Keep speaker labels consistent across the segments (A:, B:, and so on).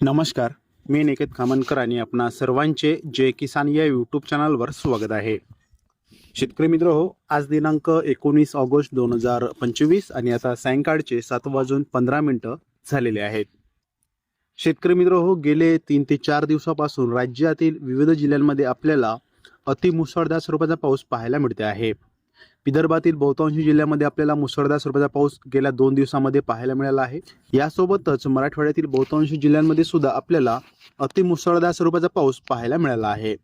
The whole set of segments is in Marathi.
A: नमस्कार मी निकेत खामनकर आणि आपणा सर्वांचे जय किसान या यूट्यूब चॅनलवर स्वागत आहे. शेतकरी मित्र हो आज दिनांक एकोणीस ऑगस्ट दोन हजार पंचवीस आणि आता सायंकाळचे सात वाजून पंधरा मिनटं झालेले आहेत. शेतकरी मित्र हो गेले तीन ते चार दिवसापासून राज्यातील विविध जिल्ह्यांमध्ये आपल्याला अतिमुसळधार स्वरूपाचा पाऊस पाहायला मिळते आहे. विदर्भातील बहुतांश जिल्ह्यामध्ये आपल्याला मुसळधार स्वरूपाचा पाऊस गेल्या दोन दिवसामध्ये पाहायला मिळाला आहे. यासोबतच मराठवाड्यातील बहुतांश जिल्ह्यांमध्ये सुद्धा आपल्याला अतिमुसळधार स्वरूपाचा पाऊस पाहायला मिळाला आहे.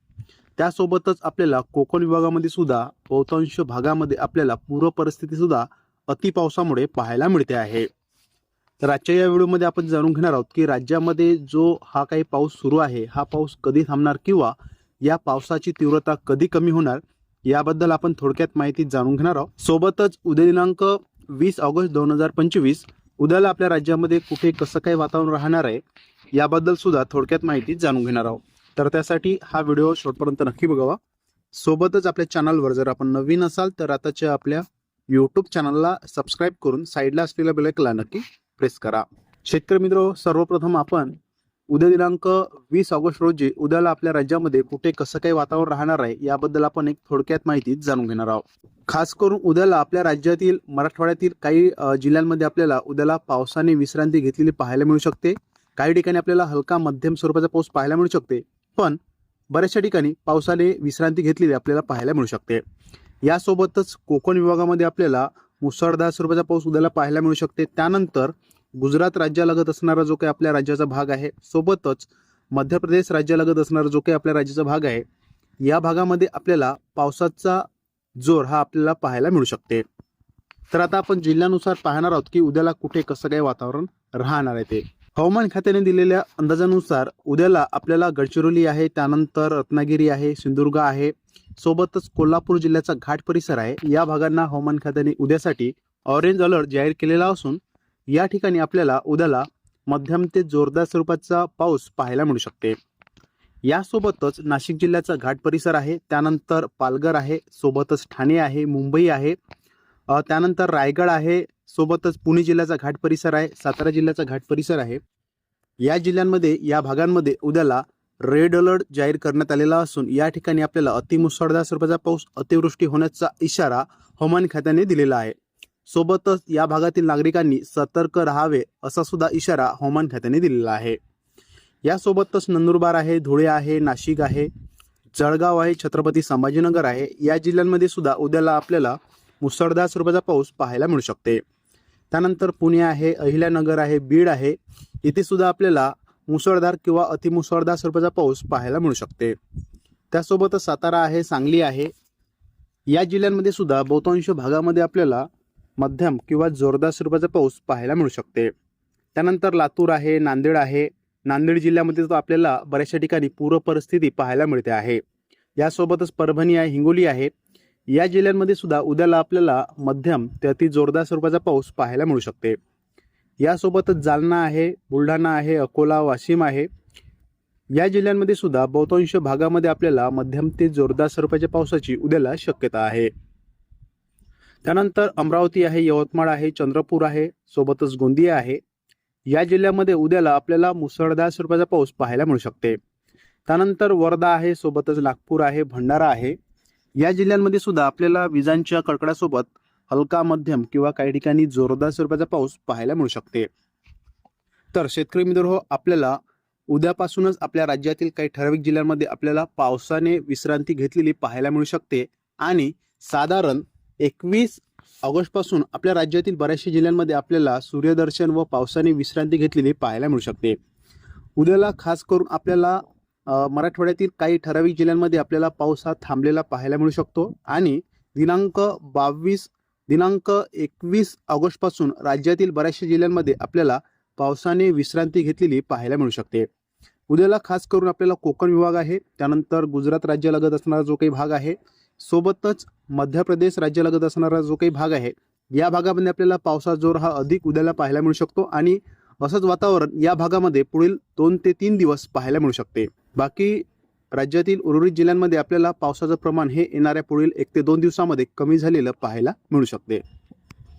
A: त्यासोबतच आपल्याला कोकण विभागामध्ये सुद्धा बहुतांश भागामध्ये आपल्याला पूर परिस्थिती सुद्धा अति पावसामुळे पाहायला मिळते आहे. तर आजच्या या व्हिडिओमध्ये आपण जाणून घेणार आहोत की राज्यामध्ये जो हा काही पाऊस सुरू आहे हा पाऊस कधी थांबणार किंवा या पावसाची तीव्रता कधी कमी होणार याबद्दल आपण थोडक्यात माहिती जाणून घेणार आहोत. सोबतच उद्या दिनांक वीस ऑगस्ट दोन हजार पंचवीस उद्याला आपल्या राज्यामध्ये कुठे कसं काय वातावरण राहणार आहे याबद्दल सुद्धा थोडक्यात माहिती जाणून घेणार आहोत. तर त्यासाठी हा व्हिडिओ शेवटपर्यंत नक्की बघावा. सोबतच आपल्या चॅनलवर जर आपण नवीन असाल तर आताच्या आपल्या यूट्यूब चॅनलला सबस्क्राईब करून साईडला असलेल्या बेलायकला नक्की प्रेस करा. शेतकरी मित्र सर्वप्रथम आपण उद्या दिनांक वीस ऑगस्ट रोजी उद्याला आपल्या राज्यामध्ये कुठे कसं काही वातावरण राहणार आहे याबद्दल आपण एक थोडक्यात माहिती जाणून घेणार आहोत. खास करून उद्याला आपल्या राज्यातील मराठवाड्यातील काही जिल्ह्यांमध्ये आपल्याला उद्याला पावसाने विश्रांती घेतलेली पाहायला मिळू शकते. काही ठिकाणी आपल्याला हलका मध्यम स्वरूपाचा पाऊस पाहायला मिळू शकते पण बऱ्याचशा ठिकाणी पावसाने विश्रांती घेतलेली आपल्याला पाहायला मिळू शकते. यासोबतच कोकण विभागामध्ये आपल्याला मुसळधार स्वरूपाचा पाऊस उद्याला पाहायला मिळू शकते. त्यानंतर गुजरात राज्यालगत असणारा जो काही आपल्या राज्याचा भाग आहे सोबतच मध्य प्रदेश राज्यालगत असणारा जो काही आपल्या राज्याचा भाग आहे या भागामध्ये आपल्याला पावसाचा जोर हा आपल्याला पाहायला मिळू शकते. तर आता आपण जिल्ह्यानुसार पाहणार आहोत की उद्याला कुठे कसं काय वातावरण राहणार आहे ते. हवामान खात्याने दिलेल्या अंदाजानुसार उद्याला आपल्याला गडचिरोली आहे त्यानंतर रत्नागिरी आहे सिंधुदुर्ग आहे सोबतच कोल्हापूर जिल्ह्याचा घाट परिसर आहे. या भागांना हवामान खात्याने उद्यासाठी ऑरेंज अलर्ट जाहीर केलेला असून या ठिकाणी आपल्याला उद्याला मध्यम ते जोरदार स्वरूपाचा पाऊस पाहायला मिळू शकते. यासोबतच नाशिक जिल्ह्याचा घाट परिसर आहे त्यानंतर पालघर आहे सोबतच ठाणे आहे मुंबई आहे त्यानंतर रायगड आहे सोबतच पुणे जिल्ह्याचा घाट परिसर आहे सातारा जिल्ह्याचा घाट परिसर आहे. या जिल्ह्यांमध्ये या भागांमध्ये उद्याला रेड अलर्ट जाहीर करण्यात आलेला असून या ठिकाणी आपल्याला अतिमुसळधार स्वरूपाचा पाऊस अतिवृष्टी होण्याचा इशारा हवामान खात्याने दिलेला आहे. सोबतच या भागातील नागरिकांनी सतर्क राहावे असा सुद्धा इशारा हवामान खात्याने दिलेला आहे. यासोबतच नंदुरबार आहे धुळे आहे नाशिक आहे जळगाव आहे छत्रपती संभाजीनगर आहे. या जिल्ह्यांमध्ये सुद्धा उद्याला आपल्याला मुसळधार स्वरूपाचा पाऊस पाहायला मिळू शकते. त्यानंतर पुणे आहे अहिल्यानगर आहे बीड आहे. इथे सुद्धा आपल्याला मुसळधार किंवा अतिमुसळधार स्वरूपाचा पाऊस पाहायला मिळू शकते. त्यासोबतच सातारा आहे सांगली आहे. या जिल्ह्यांमध्ये सुद्धा बहुतांश भागामध्ये आपल्याला मध्यम किंवा जोरदार स्वरूपाचा पाऊस पाहायला मिळू शकते. त्यानंतर लातूर आहे नांदेड आहे. नांदेड जिल्ह्यामध्ये तर आपल्याला बऱ्याचशा ठिकाणी पूर परिस्थिती पाहायला मिळते आहे. यासोबतच परभणी आहे हिंगोली आहे. या जिल्ह्यांमध्ये सुद्धा उद्याला आपल्याला मध्यम ते अति जोरदार स्वरूपाचा पाऊस पाहायला मिळू शकते. यासोबतच जालना आहे बुलढाणा आहे अकोला वाशिम आहे. या जिल्ह्यांमध्ये सुद्धा बहुतांश भागामध्ये आपल्याला मध्यम ते जोरदार स्वरूपाच्या पावसाची उद्याला शक्यता आहे. त्यानंतर अमरावती आहे यवतमाळ आहे चंद्रपूर आहे सोबतच गोंदिया आहे. या जिल्ह्यामध्ये उद्याला आपल्याला मुसळधार स्वरूपाचा पाऊस पाहायला मिळू शकते. त्यानंतर वर्धा आहे सोबतच नागपूर आहे भंडारा आहे. या जिल्ह्यांमध्ये सुद्धा आपल्याला विजांच्या कडकडासोबत हलका मध्यम किंवा काही ठिकाणी जोरदार स्वरूपाचा पाऊस पाहायला मिळू शकते. तर शेतकरी मित्र हो आपल्याला उद्यापासूनच आपल्या राज्यातील काही ठराविक जिल्ह्यांमध्ये आपल्याला पावसाने विश्रांती घेतलेली पाहायला मिळू शकते आणि साधारण एकवीस ऑगस्टपासून आपल्या राज्यातील बऱ्याचशा जिल्ह्यांमध्ये आपल्याला सूर्यदर्शन व पावसाने विश्रांती घेतलेली पाहायला मिळू शकते. उद्याला खास करून आपल्याला मराठवाड्यातील काही ठराविक जिल्ह्यांमध्ये आपल्याला पाऊस हा थांबलेला पाहायला मिळू शकतो. आणि दिनांक बावीस दिनांक एकवीस ऑगस्टपासून राज्यातील बऱ्याचशा जिल्ह्यांमध्ये आपल्याला पावसाने विश्रांती घेतलेली पाहायला मिळू शकते. उद्याला खास करून आपल्याला कोकण विभाग आहे. त्यानंतर गुजरात राज्यालगत असणारा जो काही भाग आहे सोबतच मध्य प्रदेश राज्यालगत असणारा जो काही भाग आहे या भागामध्ये आपल्याला पावसाचा जोर हा अधिक उद्याला पाहायला मिळू शकतो आणि असंच वातावरण या भागामध्ये पुढील दोन ते तीन दिवस पाहायला मिळू शकते. बाकी राज्यातील उर्वरित जिल्ह्यांमध्ये आपल्याला पावसाचं प्रमाण हे येणाऱ्या पुढील एक ते दोन दिवसामध्ये कमी झालेलं पाहायला मिळू शकते.